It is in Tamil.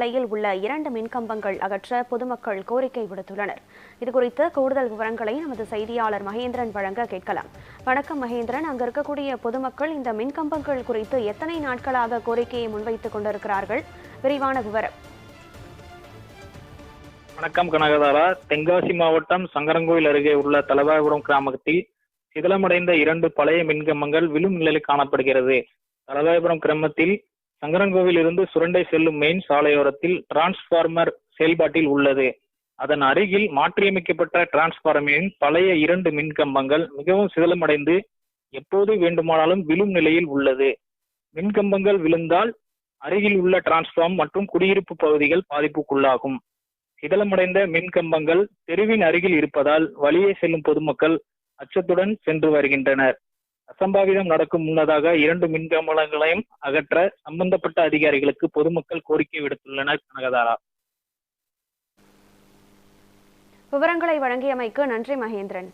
நிலையில் உள்ள இரண்டு மின்கம்பங்கள் அகற்ற பொதுமக்கள் கோரிக்கை விடுத்துள்ளனர். இதுகுறித்து கூடுதல் விவரங்களை நமது செய்தியாளர் மகேந்திரன் வழங்க கேட்கலாம். வணக்கம் மகேந்திரன். அங்கு இருக்கக்கூடிய பொதுமக்கள் இந்த மின்கம்பங்கள் குறித்து எத்தனை நாட்களாக கோரிக்கையை முன்வைத்துக் கொண்டிருக்கிறார்கள்? விரிவான விவரம். வணக்கம் கனகதாரா. தென்காசி மாவட்டம் சங்கரங்கோயில் அருகே உள்ள தலவாபுரம் கிராமத்தில் சிதிலமடைந்த இரண்டு பழைய மின்கம்பங்கள் விழும் நிலையில் காணப்படுகிறது. தலவாபுரம் கிராமத்தில் சங்கரங்கோவில் இருந்து சுரண்டை செல்லும் மெயின் சாலையோரத்தில் டிரான்ஸ்பார்மர் செயல்பாட்டில் உள்ளது. அதன் அருகில் மாற்றியமைக்கப்பட்ட டிரான்ஸ்பார்மரின் பழைய இரண்டு மின்கம்பங்கள் மிகவும் சிதலமடைந்து எப்போது வேண்டுமானாலும் விழும் நிலையில் உள்ளது. மின்கம்பங்கள் விழுந்தால் அருகில் உள்ள டிரான்ஸ்பார்ம் மற்றும் குடியிருப்பு பகுதிகள் பாதிப்புக்குள்ளாகும். சிதலமடைந்த மின்கம்பங்கள் தெருவின் அருகில் இருப்பதால் வழியே செல்லும் பொதுமக்கள் அச்சத்துடன் சென்று வருகின்றனர். அசம்பாவிதம் நடக்கும் முன்னதாக இரண்டு மின்கம்பங்களையும் அகற்ற சம்பந்தப்பட்ட அதிகாரிகளுக்கு பொதுமக்கள் கோரிக்கை விடுத்துள்ளனர் கனகதாரா. விவரங்களை வழங்கியமைக்கு நன்றி மகேந்திரன்.